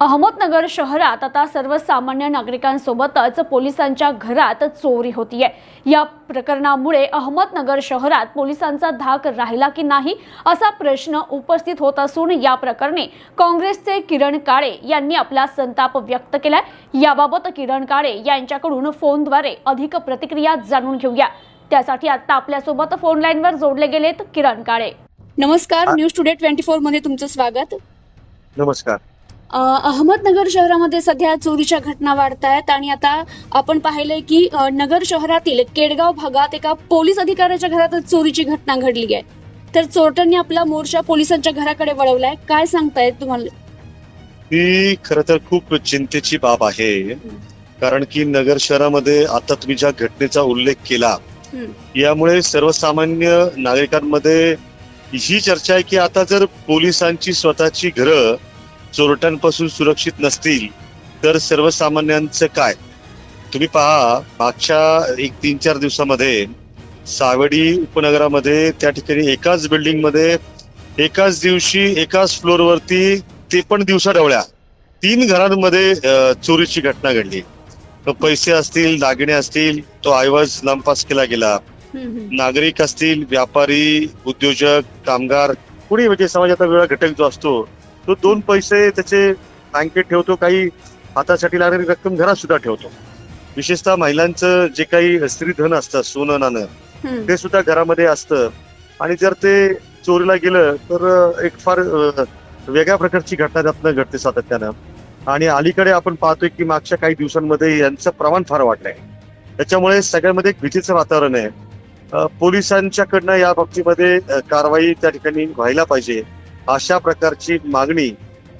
अहमदनगर शहरात आता सर्वसामान्य नागरिकांसोबतच पोलिसांच्या घरात चोरी होतीये. या प्रकरणामुळे अहमदनगर शहरात पोलिसांचा धाक राहिला की नाही असा प्रश्न उपस्थित होत असून या प्रकरणी काँग्रेसचे किरण काळे यांनी आपला संताप व्यक्त केलाय. याबाबत किरण काळे यांच्याकडून फोनद्वारे अधिक प्रतिक्रिया जाणून घेऊया. त्यासाठी आता आपल्यासोबत फोन लाईनवर जोडले गेलेत किरण काळे. नमस्कार न्यूज टुडे ट्वेंटी फोरमध्ये तुमचं स्वागत. नमस्कार. अहमदनगर शहरामध्ये सध्या चोरीच्या घटना वाढत आहेत आणि आता आपण पाहिलंय की नगर शहरातील केडगाव भागात एका पोलीस अधिकाऱ्याच्या घरात चोरीची घटना घडली आहे. तर चोरट्यांनी आपला मोर्चा पोलिसांच्या घराकडे वळवलाय. काय सांगतायत तुम्हाला? ही खर तर खूप चिंतेची बाब आहे. कारण की नगर शहरामध्ये आता तुम्ही ज्या घटनेचा उल्लेख केला. यामुळे सर्वसामान्य नागरिकांमध्ये ही चर्चा आहे की आता जर पोलिसांची स्वतःची घरं चोरट्यांपासून सुरक्षित नसतील तर सर्वसामान्यांचं काय? तुम्ही पहा मागच्या एक तीन चार दिवसामध्ये सावडी उपनगरामध्ये त्या ठिकाणी एकाच बिल्डिंगमध्ये एकाच दिवशी एकाच फ्लोअरवरती ते पण दिवसा डवळ्या तीन घरांमध्ये चोरीची घटना घडली. तो पैसे असतील दागिने असतील तो ऐवज नामपास केला गेला. नागरिक असतील व्यापारी उद्योजक कामगार कुणी म्हणजे समाजाचा वेगळा घटक जो असतो तो दोन पैसे त्याचे बँकेत ठेवतो काही हातासाठी लागणारी रक्कम घरात सुद्धा ठेवतो. विशेषतः महिलांचं जे काही स्त्रीधन असतं सोनं नाणं. ते सुद्धा घरामध्ये असतं. आणि जर ते चोरीला गेलं तर एक फार वेगळ्या प्रकारची घटना त्यातनं घडते सातत्यानं. आणि अलीकडे आपण पाहतोय की मागच्या काही दिवसांमध्ये यांचं प्रमाण फार वाढलंय. त्याच्यामुळे सगळ्यामध्ये एक भीतीचं वातावरण आहे. पोलिसांच्याकडनं या बाबतीमध्ये कारवाई त्या ठिकाणी व्हायला पाहिजे. अशा प्रकारची मागणी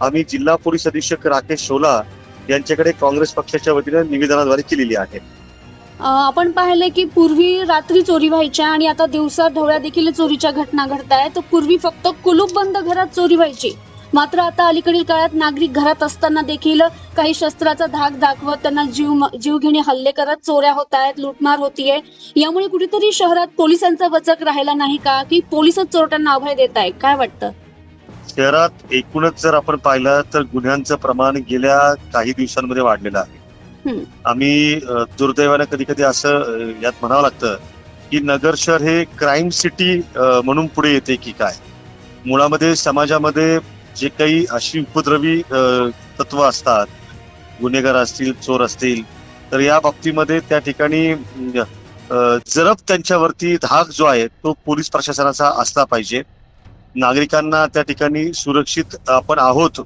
आम्ही जिल्हा पोलीस अधीक्षक राकेश शोला यांच्याकडे काँग्रेस पक्षाच्या वतीनं निवेदनाद्वारे केलेली आहे. आपण पाहिले की पूर्वी रात्री चोरी व्हायच्या आणि आता दिवसा ढवळ्या देखील चोरीच्या घटना घडत आहेत. पूर्वी फक्त कुलूप बंद घरात चोरी व्हायची. मात्र आता अलीकडील काळात नागरिक घरात असताना देखील काही शस्त्राचा धाक दाखवत त्यांना जीव जीवघेणी हल्ले करत चोऱ्या होत आहेत लुटमार होतीये. यामुळे कुठेतरी शहरात पोलिसांचा वचक राहिला नाही का? की पोलिसच चोरट्यांना अभय देत आहे काय वाटतं? शहरात एकूणच जर आपण पाहिलं तर गुन्ह्यांचं प्रमाण गेल्या काही दिवसांमध्ये वाढलेलं आहे. आम्ही दुर्दैवानं कधी कधी असं यात म्हणावं लागतं की नगर शहर हे क्राईम सिटी म्हणून पुढे येते की काय? मुळामध्ये समाजामध्ये जे काही अशी उपद्रवी तत्व असतात गुन्हेगार असतील चोर असतील तर या बाबतीमध्ये त्या ठिकाणी जरब त्यांच्यावरती धाक जो आहे तो पोलीस प्रशासनाचा असला पाहिजे. नागरिकांना त्या ठिकाणी सुरक्षित आपण आहोत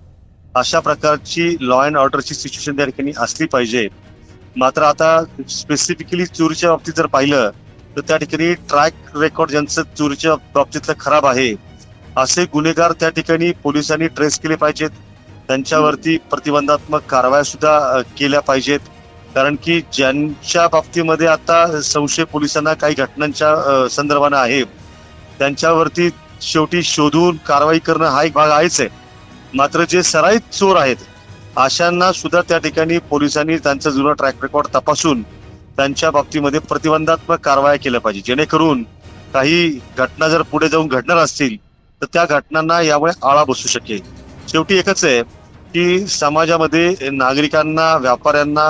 अशा प्रकारची लॉ अँड ऑर्डरची सिच्युएशन त्या ठिकाणी असली पाहिजे. मात्र आता स्पेसिफिकली चोरीच्या बाबतीत जर पाहिलं तर त्या ठिकाणी ट्रॅक रेकॉर्ड ज्यांचं चोरीच्या बाबतीतलं खराब आहे असे गुन्हेगार त्या ठिकाणी पोलिसांनी ट्रेस केले पाहिजेत. त्यांच्यावरती प्रतिबंधात्मक कारवाया सुद्धा केल्या पाहिजेत. कारण की ज्यांच्या बाबतीमध्ये आता संशय पोलिसांना काही घटनांच्या संदर्भानं आहे त्यांच्यावरती शेवटी शोधून कारवाई करणं हा एक भाग आहेच आहे. मात्र जे सराईत चोर आहेत अशांना सुद्धा त्या ठिकाणी पोलिसांनी त्यांचा जुना ट्रॅक रेकॉर्ड तपासून त्यांच्या बाबतीमध्ये प्रतिबंधात्मक कारवाया केल्या पाहिजे. जेणेकरून काही घटना जर पुढे जाऊन घडणार असतील तर त्या घटनांना यामुळे आळा बसू शकेल. शेवटी एकच आहे की समाजामध्ये नागरिकांना व्यापाऱ्यांना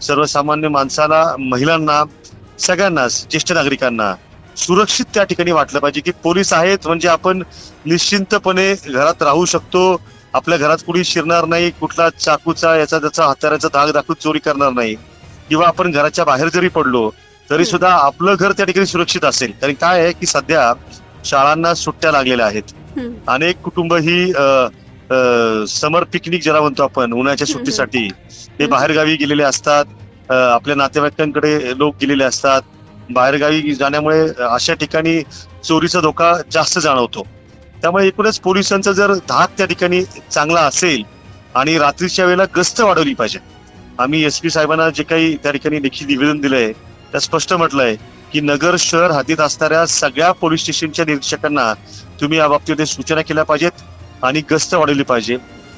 सर्वसामान्य माणसाला महिलांना सगळ्यांनाच ज्येष्ठ नागरिकांना सुरक्षित त्या ठिकाणी वाटलं पाहिजे की पोलीस आहेत म्हणजे आपण निश्चिंतपणे घरात राहू शकतो. आपल्या घरात कुणी शिरणार नाही कुठला चाकूचा याचा त्याचा हत्याराचा धाग दाखवून चोरी करणार नाही. किंवा आपण घराच्या बाहेर जरी पडलो तरी सुद्धा आपलं घर त्या ठिकाणी सुरक्षित असेल. कारण काय आहे की सध्या शाळांना सुट्ट्या लागलेल्या आहेत. अनेक कुटुंब ही समर पिकनिक ज्याला म्हणतो आपण उन्हाळ्याच्या हम्म. सुट्टीसाठी. ते. बाहेरगावी गेलेले असतात. आपल्या नातेवाईकांकडे लोक गेलेले असतात. बाहेरगावी जाण्यामुळे अशा ठिकाणी चोरीचा धोका जास्त जाणवतो. त्यामुळे एकूणच पोलिसांचा जर धाक त्या ठिकाणी चांगला असेल आणि रात्रीच्या वेळेला गस्त वाढवली पाहिजे. आम्ही एस पी साहेबांना जे काही त्या ठिकाणी लिखित निवेदन दिलंय त्यात स्पष्ट म्हटलंय की नगर शहर हद्दीत असणाऱ्या सगळ्या पोलीस स्टेशनच्या निरीक्षकांना तुम्ही या बाबतीमध्ये सूचना केल्या पाहिजेत आणि गस्त वाढवली पाहिजे.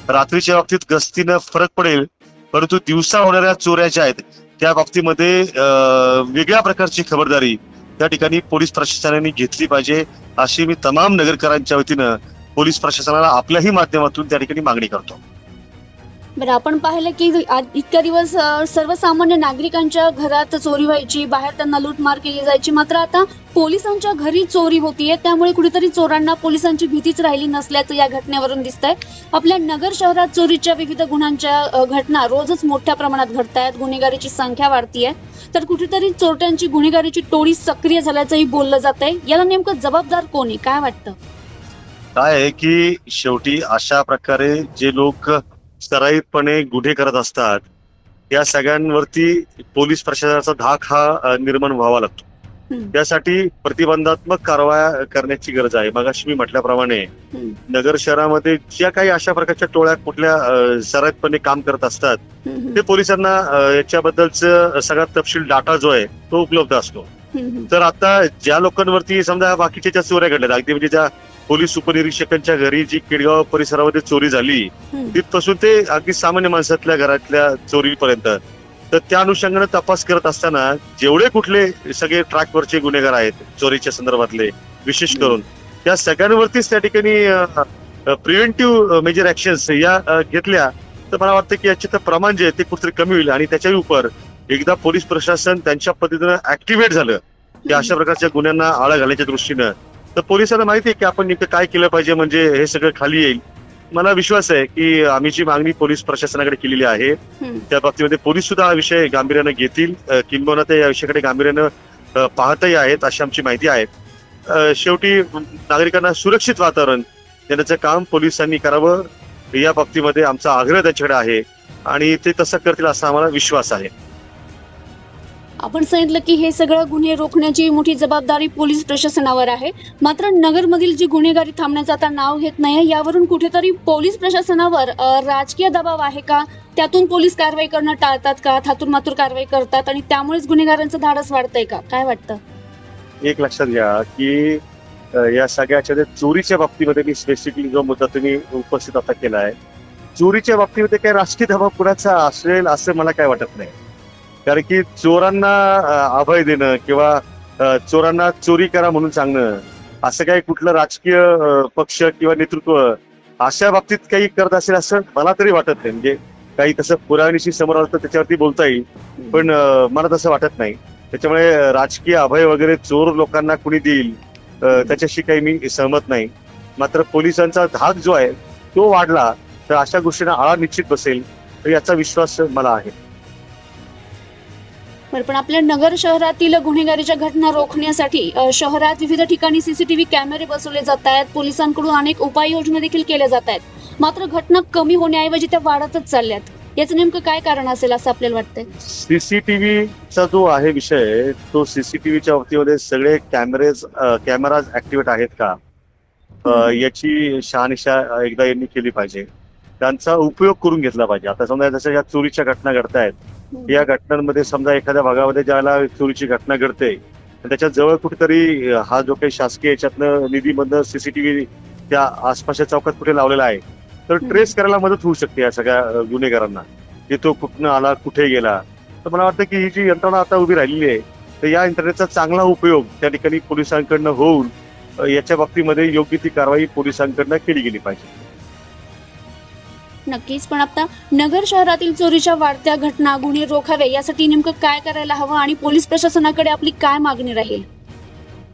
रात्रीच्या बाबतीत गस्तीनं फरक पडेल परंतु दिवसा होणाऱ्या चोऱ्या ज्या आहेत त्या बाबतीमध्ये अं, वेगळ्या प्रकारची खबरदारी त्या ठिकाणी पोलीस प्रशासनाने घेतली पाहिजे अशी मी तमाम नगरकरांच्या वतीनं पोलीस प्रशासनाला आपल्याही माध्यमातून त्या ठिकाणी मागणी करतो. बरं आपण पाहिलं की इतक्या दिवस सर्वसामान्य नागरिकांच्या घरात चोरी व्हायची बाहेर त्यांना लूटमार केली जायची. मात्र आता पोलिसांच्या घरी चोरी होतीये त्यामुळे कुठेतरी चोरांना पोलिसांची भीतीच राहिली नसल्याचं या घटनेवरून दिसतंय. आपल्या नगर शहरात चोरीच्या विविध गुन्ह्यांच्या घटना रोजच मोठ्या प्रमाणात घडत आहेत गुन्हेगारीची संख्या वाढतीये. तर कुठेतरी चोरट्यांची गुन्हेगारीची टोळी सक्रिय झाल्याचंही बोललं जात आहे याला नेमकं जबाबदार कोणी काय वाटतं? काय आहे की शेवटी अशा प्रकारे जे लोक सराईतपणे गुन्हे करत असतात या सगळ्यांवरती पोलीस प्रशासनाचा धाक हा निर्माण व्हावा लागतो. त्यासाठी प्रतिबंधात्मक कारवाया करण्याची गरज आहे. मगाशी मी म्हटल्याप्रमाणे नगर शहरामध्ये ज्या काही अशा प्रकारच्या टोळ्या कुठल्या सराईतपणे काम करत असतात ते पोलिसांना याच्याबद्दलच सगळा तपशील डाटा जो आहे तो उपलब्ध असतो. तर आता ज्या लोकांवरती समजा बाकीच्या ज्या चोऱ्या घडल्या अगदी म्हणजे ज्या पोलीस उपनिरीक्षकांच्या घरी जी केडगाव परिसरामध्ये चोरी झाली तिथपासून ते अगदी सामान्य माणसातल्या घरातल्या चोरीपर्यंत. तर त्या अनुषंगाने तपास करत असताना जेवढे कुठले सगळे ट्रॅकवरचे गुन्हेगार आहेत चोरीच्या संदर्भातले विशेष करून त्या सगळ्यांवरतीच त्या ठिकाणी प्रिव्हेंटिव्ह मेजर ऍक्शन्स या घेतल्या. तर मला वाटतं की याचे तर प्रमाण जे आहे ते कुठेतरी कमी होईल आणि त्याच्याही उपर एकदा पोलीस प्रशासन त्यांच्या पद्धतीनं ऍक्टिव्हेट झालं. की अशा प्रकारच्या गुन्ह्यांना आळा घालायच्या दृष्टीनं तर पोलिसांना माहिती आहे की आपण नेमकं काय केलं पाहिजे म्हणजे हे सगळं खाली येईल. मला विश्वास आहे की आम्ही जी मागणी पोलीस प्रशासनाकडे केलेली आहे. त्या बाबतीमध्ये पोलीस सुद्धा हा विषय गांभीर्यानं घेतील. किंबहुना ते या विषयाकडे गांभीर्यानं पाहतही आहेत अशी आमची माहिती आहे. शेवटी नागरिकांना सुरक्षित वातावरण देण्याचं काम पोलिसांनी करावं. या बाबतीमध्ये आमचा आग्रह त्यांच्याकडे आहे आणि ते तसं करतील असा आम्हाला विश्वास आहे. आपण सांगितलं की हे सगळं गुन्हे रोखण्याची मोठी जबाबदारी पोलीस प्रशासनावर आहे. मात्र नगरमधील जी गुन्हेगारी थांबण्याचं आता नाव घेत नाही यावरून कुठेतरी पोलीस प्रशासनावर राजकीय दबाव आहे का? त्यातून पोलीस कारवाई करणं टाळतात का? थातून मातूर कारवाई करतात आणि त्यामुळेच गुन्हेगारांचं धाडस वाढतंय का? काय वाटतं? एक लक्षात घ्या की या सगळ्याच्या चोरीच्या बाबतीमध्ये मी स्पेसिफिकली जो मुद्दा तुम्ही उपस्थित आता केला आहे चोरीच्या बाबतीमध्ये काही राजकीय दबाव कुणाचा असेल असं मला काय वाटत नाही. कारण की चोरांना अभय देणं किंवा चोरांना चोरी करा म्हणून सांगणं असं काही कुठलं राजकीय पक्ष किंवा नेतृत्व अशा बाबतीत काही करत असेल असं मला तरी वाटत नाही. म्हणजे काही तसं पुराणीशी समोर आलं तर त्याच्यावरती बोलता येईल. पण मला तसं वाटत नाही. त्याच्यामुळे राजकीय अभय वगैरे चोर लोकांना कुणी देईल त्याच्याशी काही मी सहमत नाही. मात्र पोलिसांचा धाक जो आहे तो वाढला तर अशा गोष्टींना आळा निश्चित बसेल तर याचा विश्वास मला आहे. बरं पण आपल्या नगर शहरातील गुन्हेगारीच्या घटना रोखण्यासाठी शहरात विविध ठिकाणी सीसीटीव्ही कॅमेरे बसवले जात आहेत. पोलिसांकडून अनेक उपाययोजना देखील केल्या जात आहेत. मात्र घटना कमी होण्याऐवजी त्या वाढतच चालल्यात. याचं नेमकं काय कारण असेल असं आपल्याला वाटतंय? सीसीटीव्हीचा जो आहे विषय तो सीसीटीव्हीच्या बाबतीमध्ये सगळे कॅमेरेज कॅमेराज ऍक्टिव्हेट आहेत का. याची शहानिशा एकदा यांनी केली पाहिजे. त्यांचा उपयोग करून घेतला पाहिजे. आता समजा जसं या चोरीच्या घटना घडतायत या घटनांमध्ये समजा एखाद्या भागामध्ये ज्याला चोरीची घटना घडते त्याच्याजवळ कुठेतरी हा जो काही शासकीय याच्यातनं निधीमधनं सीसीटीव्ही त्या आसपासच्या चौकात कुठे लावलेला आहे तर. ट्रेस करायला मदत होऊ शकते या सगळ्या गुन्हेगारांना. की तो कुठनं आला कुठे गेला. तर मला वाटतं की ही जी यंत्रणा आता उभी राहिलेली आहे तर या यंत्रणेचा चांगला उपयोग त्या ठिकाणी पोलिसांकडनं होऊन याच्या बाबतीमध्ये योग्य ती कारवाई पोलिसांकडनं केली गेली पाहिजे. नक्कीच. पण आता नगर शहरातील चोरीच्या वाढत्या घटना गुन्हे रोखावे यासाठी नेमकं काय करायला हवं आणि पोलीस प्रशासनाकडे आपली काय मागणी राहील?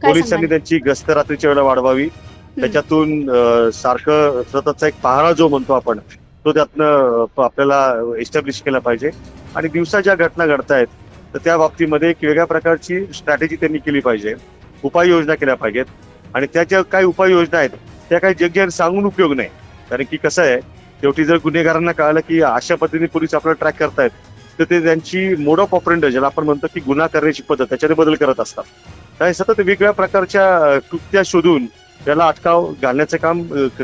काय पोलिसांनी सांगाल? त्यांची गस्त रात्रीच्या वेळेला वाढवावी. त्याच्यातून अ, सारखं सततचा एक पहारा जो म्हणतो आपण तो त्यातनं अ, आपल्याला एस्टॅब्लिश केला पाहिजे. आणि दिवसा ज्या घटना घडतायत तर त्या बाबतीमध्ये एक वेगळ्या प्रकारची स्ट्रॅटेजी त्यांनी केली पाहिजे. उपाययोजना केल्या पाहिजेत. आणि त्या ज्या काही उपाययोजना आहेत त्या काही जगजाहीर सांगून उपयोग नाही. कारण की कसं आहे शेवटी जर गुन्हेगारांना कळालं की अशा पद्धतीने पोलीस आपल्याला ट्रॅक करतायत तर ते त्यांची मोड ऑफ ऑपरेंड ज्याला आपण म्हणतो की गुन्हा करण्याची पद्धत त्याच्याने बदल करत असतात. काय सतत वेगवेगळ्या प्रकारच्या कृत्या शोधून त्याला अटकाव घालण्याचं काम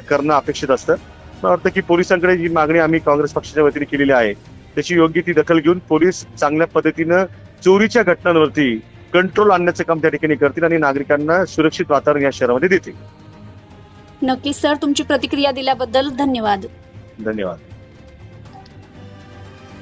करणं अपेक्षित असतं. मला वाटतं की पोलिसांकडे जी मागणी आम्ही काँग्रेस पक्षाच्या वतीने केलेली आहे त्याची योग्य ती दखल घेऊन पोलीस चांगल्या पद्धतीनं चोरीच्या घटनांवरती कंट्रोल आणण्याचं काम त्या ठिकाणी करतील आणि नागरिकांना सुरक्षित वातावरण या शहरामध्ये देतील. नक्कीच सर. तुमची प्रतिक्रिया दिल्याबद्दल धन्यवाद. धन्यवाद.